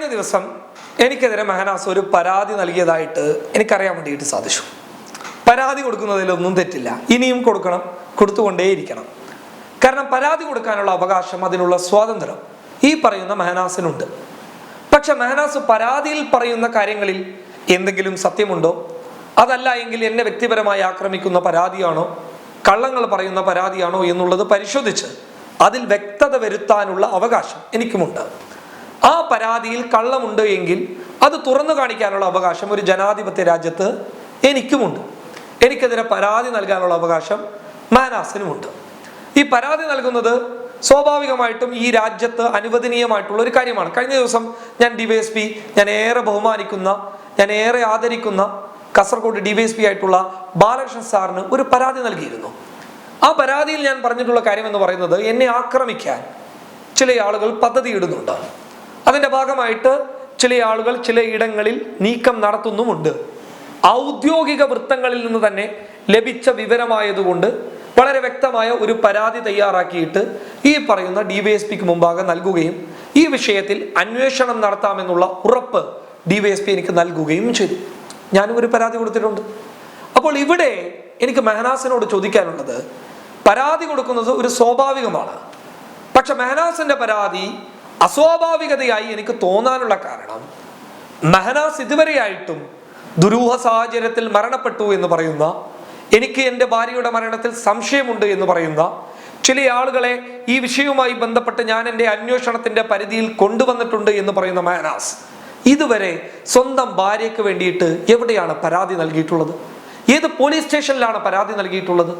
കഴിഞ്ഞ ദിവസം എനിക്കെതിരെ മെഹനാസ് ഒരു പരാതി നൽകിയതായിട്ട് എനിക്കറിയാൻ വേണ്ടിയിട്ട് സാധിച്ചു. പരാതി കൊടുക്കുന്നതിലൊന്നും തെറ്റില്ല. ഇനിയും കൊടുക്കണം കൊടുത്തുകൊണ്ടേയിരിക്കണം. കാരണം പരാതി കൊടുക്കാനുള്ള അവകാശം അതിനുള്ള സ്വാതന്ത്ര്യം ഈ പറയുന്ന മെഹനാസിനുണ്ട്. പക്ഷെ മെഹനാസ് പരാതിയിൽ പറയുന്ന കാര്യങ്ങളിൽ എന്തെങ്കിലും സത്യമുണ്ടോ? അതല്ല എങ്കിൽ എന്നെ വ്യക്തിപരമായി ആക്രമിക്കുന്ന പരാതിയാണോ? കള്ളങ്ങൾ പറയുന്ന പരാതിയാണോ എന്നുള്ളത് പരിശോധിച്ച് അതിൽ വ്യക്തത വരുത്താനുള്ള അവകാശം എനിക്കുമുണ്ട്. ആ പരാതിയിൽ കള്ളമുണ്ട് എങ്കിൽ അത് തുറന്നു കാണിക്കാനുള്ള അവകാശം ഒരു ജനാധിപത്യ രാജ്യത്ത് എനിക്കുമുണ്ട്. എനിക്കെതിരെ പരാതി നൽകാനുള്ള അവകാശം മാനാസിനുമുണ്ട്. ഈ പരാതി നൽകുന്നത് സ്വാഭാവികമായിട്ടും ഈ രാജ്യത്ത് അനുവദനീയമായിട്ടുള്ള ഒരു കാര്യമാണ്. കഴിഞ്ഞ ദിവസം ഞാൻ ഡിവൈഎസ്പി ഞാൻ ഏറെ ബഹുമാനിക്കുന്ന ഞാൻ ഏറെ ആദരിക്കുന്ന കാസർഗോഡ് ഡിവൈഎസ്പി ആയിട്ടുള്ള ബാലകൃഷ്ണൻ സാറിന് ഒരു പരാതി നൽകിയിരുന്നു. ആ പരാതിയിൽ ഞാൻ പറഞ്ഞിട്ടുള്ള കാര്യം എന്ന് പറയുന്നത് എന്നെ ആക്രമിക്കാൻ ചില ആളുകൾ പദ്ധതി ഇടുന്നുണ്ട് അതിന്റെ ഭാഗമായിട്ട് ചില ആളുകൾ ചില ഇടങ്ങളിൽ നീക്കം നടത്തുന്നുമുണ്ട്. ഔദ്യോഗിക വൃത്തങ്ങളിൽ നിന്ന് തന്നെ ലഭിച്ച വിവരമായതുകൊണ്ട് വളരെ വ്യക്തമായ ഒരു പരാതി തയ്യാറാക്കിയിട്ട് ഈ പറയുന്ന ഡി വൈ എസ് പിക്ക് മുമ്പാകെ നൽകുകയും ഈ വിഷയത്തിൽ അന്വേഷണം നടത്താമെന്നുള്ള ഉറപ്പ് ഡി വൈ എസ് പി എനിക്ക് നൽകുകയും ചെയ്തു. ഞാനും ഒരു പരാതി കൊടുത്തിട്ടുണ്ട്. അപ്പോൾ ഇവിടെ എനിക്ക് മെഹനാസിനോട് ചോദിക്കാനുള്ളത് പരാതി കൊടുക്കുന്നത് ഒരു സ്വാഭാവികമാണ്. പക്ഷെ മെഹനാസിന്റെ പരാതി അസ്വാഭാവികതയായി എനിക്ക് തോന്നാനുള്ള കാരണം മെഹനാസ് ഇതുവരെയായിട്ടും ദുരൂഹ സാഹചര്യത്തിൽ മരണപ്പെട്ടു എന്ന് പറയുന്ന എനിക്ക് എന്റെ ഭാര്യയുടെ മരണത്തിൽ സംശയമുണ്ട് എന്ന് പറയുന്ന ചില ആളുകളെ ഈ വിഷയവുമായി ബന്ധപ്പെട്ട് ഞാൻ എന്റെ അന്വേഷണത്തിന്റെ പരിധിയിൽ കൊണ്ടുവന്നിട്ടുണ്ട് എന്ന് പറയുന്ന മെഹനാസ് ഇതുവരെ സ്വന്തം ഭാര്യയ്ക്ക് വേണ്ടിയിട്ട് എവിടെയാണ് പരാതി നൽകിയിട്ടുള്ളത്? ഏത് പോലീസ് സ്റ്റേഷനിലാണ് പരാതി നൽകിയിട്ടുള്ളത്?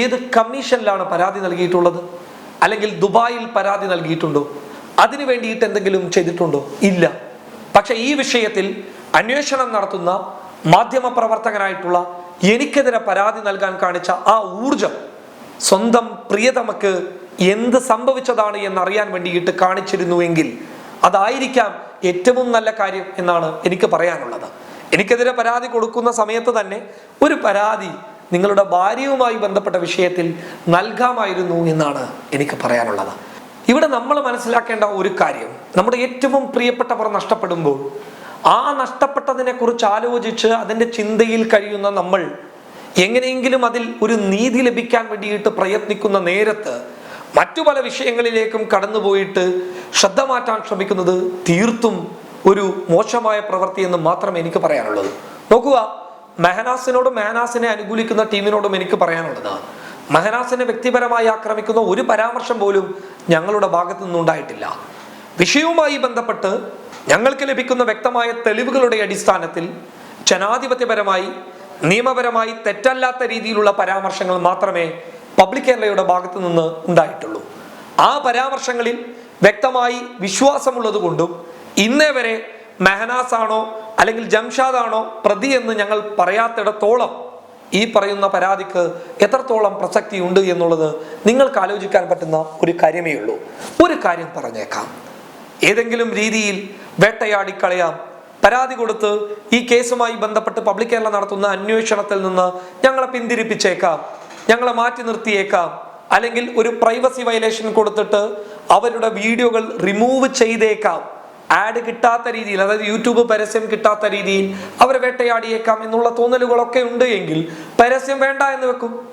ഏത് കമ്മീഷനിലാണ് പരാതി നൽകിയിട്ടുള്ളത്? അല്ലെങ്കിൽ ദുബായിൽ പരാതി നൽകിയിട്ടുണ്ടോ? അതിനു വേണ്ടിയിട്ട് എന്തെങ്കിലും ചെയ്തിട്ടുണ്ടോ? ഇല്ല. പക്ഷെ ഈ വിഷയത്തിൽ അന്വേഷണം നടത്തുന്ന മാധ്യമ പ്രവർത്തകനായിട്ടുള്ള എനിക്കെതിരെ പരാതി നൽകാൻ കാണിച്ച ആ ഊർജം സ്വന്തം പ്രിയതമക്ക് എന്ത് സംഭവിച്ചതാണ് എന്നറിയാൻ വേണ്ടിയിട്ട് കാണിച്ചിരുന്നുവെങ്കിൽ അതായിരിക്കാം ഏറ്റവും നല്ല കാര്യം എന്നാണ് എനിക്ക് പറയാനുള്ളത്. എനിക്കെതിരെ പരാതി കൊടുക്കുന്ന സമയത്ത് തന്നെ ഒരു പരാതി നിങ്ങളുടെ ഭാര്യയുമായി ബന്ധപ്പെട്ട വിഷയത്തിൽ നൽകാമായിരുന്നു എന്നാണ് എനിക്ക് പറയാനുള്ളത്. ഇവിടെ നമ്മൾ മനസ്സിലാക്കേണ്ട ഒരു കാര്യം നമ്മുടെ ഏറ്റവും പ്രിയപ്പെട്ടവർ നഷ്ടപ്പെടുമ്പോൾ ആ നഷ്ടപ്പെട്ടതിനെ കുറിച്ച് ആലോചിച്ച് അതിന്റെ ചിന്തയിൽ കഴിയുന്ന നമ്മൾ എങ്ങനെയെങ്കിലും അതിൽ ഒരു നീതി ലഭിക്കാൻ വേണ്ടിയിട്ട് പ്രയത്നിക്കുന്ന നേരത്ത് മറ്റു പല വിഷയങ്ങളിലേക്കും കടന്നുപോയിട്ട് ശ്രദ്ധ മാറ്റാൻ ശ്രമിക്കുന്നത് തീർത്തും ഒരു മോശമായ പ്രവൃത്തി എന്ന് മാത്രം എനിക്ക് പറയാനുള്ളത്. നോക്കുക മെഹനാസിനോടും മെഹനാസിനെ അനുകൂലിക്കുന്ന ടീമിനോടും എനിക്ക് പറയാനുള്ളത് മെഹനാസിനെ വ്യക്തിപരമായി ആക്രമിക്കുന്ന ഒരു പരാമർശം പോലും ഞങ്ങളുടെ ഭാഗത്തു നിന്നുണ്ടായിട്ടില്ല. വിഷയവുമായി ബന്ധപ്പെട്ട് ഞങ്ങൾക്ക് ലഭിക്കുന്ന വ്യക്തമായ തെളിവുകളുടെ അടിസ്ഥാനത്തിൽ ജനാധിപത്യപരമായി നിയമപരമായി തെറ്റല്ലാത്ത രീതിയിലുള്ള പരാമർശങ്ങൾ മാത്രമേ പബ്ലിക് കേരളയുടെ ഭാഗത്തു നിന്ന് ഉണ്ടായിട്ടുള്ളൂ. ആ പരാമർശങ്ങളിൽ വ്യക്തമായി വിശ്വാസമുള്ളത് കൊണ്ടും ഇന്നേ വരെ മെഹനാസ് ആണോ അല്ലെങ്കിൽ ജംഷാദാണോ പ്രതി എന്ന് ഞങ്ങൾ പറയാത്തിടത്തോളം ഈ പറയുന്ന പരാതിക്ക് എത്രത്തോളം പ്രസക്തി ഉണ്ട് എന്നുള്ളത് നിങ്ങൾക്ക് ആലോചിക്കാൻ പറ്റുന്ന ഒരു കാര്യമേ ഉള്ളൂ. ഒരു കാര്യം പറഞ്ഞേക്കാം. ഏതെങ്കിലും രീതിയിൽ വേട്ടയാടി കളയാം പരാതി കൊടുത്ത് ഈ കേസുമായി ബന്ധപ്പെട്ട് പബ്ലിക് കേരള നടത്തുന്ന അന്വേഷണത്തിൽ നിന്ന് ഞങ്ങളെ പിന്തിരിപ്പിച്ചേക്കാം. ഞങ്ങളെ മാറ്റി നിർത്തിയേക്കാം. അല്ലെങ്കിൽ ഒരു പ്രൈവസി വയലേഷൻ കൊടുത്തിട്ട് അവരുടെ വീഡിയോകൾ റിമൂവ് ചെയ്തേക്കാം. ആഡ് കിട്ടാത്ത രീതിയിൽ അതായത് യൂട്യൂബ് പരസ്യം കിട്ടാത്ത രീതിയിൽ അവർ വേട്ടയാടിയേക്കാം എന്നുള്ള തോന്നലുകളൊക്കെ ഉണ്ട് എങ്കിൽ പരസ്യം വേണ്ട എന്ന് വെക്കും.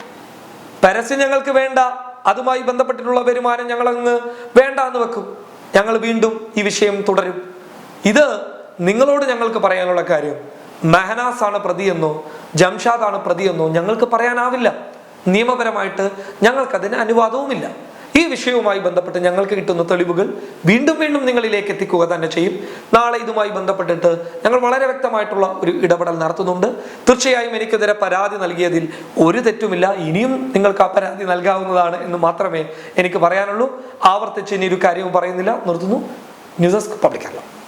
പരസ്യം ഞങ്ങൾക്ക് വേണ്ട അതുമായി ബന്ധപ്പെട്ടിട്ടുള്ള വരുമാനം ഞങ്ങൾ അങ്ങ് വേണ്ട എന്ന് വെക്കും. ഞങ്ങൾ വീണ്ടും ഈ വിഷയം തുടരും. ഇത് നിങ്ങളോട് ഞങ്ങൾക്ക് പറയാനുള്ള കാര്യം. മെഹനാസ് ആണ് പ്രതിയെന്നോ ജംഷാദ് ആണ് പ്രതിയെന്നോ ഞങ്ങൾക്ക് പറയാനാവില്ല. നിയമപരമായിട്ട് ഞങ്ങൾക്കതിന് അനുവാദവുമില്ല. ഈ വിഷയവുമായി ബന്ധപ്പെട്ട് ഞങ്ങൾക്ക് കിട്ടുന്ന തെളിവുകൾ വീണ്ടും വീണ്ടും നിങ്ങളിലേക്ക് എത്തിക്കുക തന്നെ ചെയ്യും. നാളെ ഇതുമായി ബന്ധപ്പെട്ടിട്ട് ഞങ്ങൾ വളരെ വ്യക്തമായിട്ടുള്ള ഒരു ഇടപെടൽ നടത്തുന്നുണ്ട്. തീർച്ചയായും എനിക്കെതിരെ പരാതി നൽകിയതിൽ ഒരു തെറ്റുമില്ല. ഇനിയും നിങ്ങൾക്ക് ആ പരാതി നൽകാവുന്നതാണ് എന്ന് മാത്രമേ എനിക്ക് പറയാനുള്ളൂ. ആവർത്തിച്ച് ഇനി ഒരു കാര്യവും പറയുന്നില്ല. നിർത്തുന്നു. News desk public Keralam.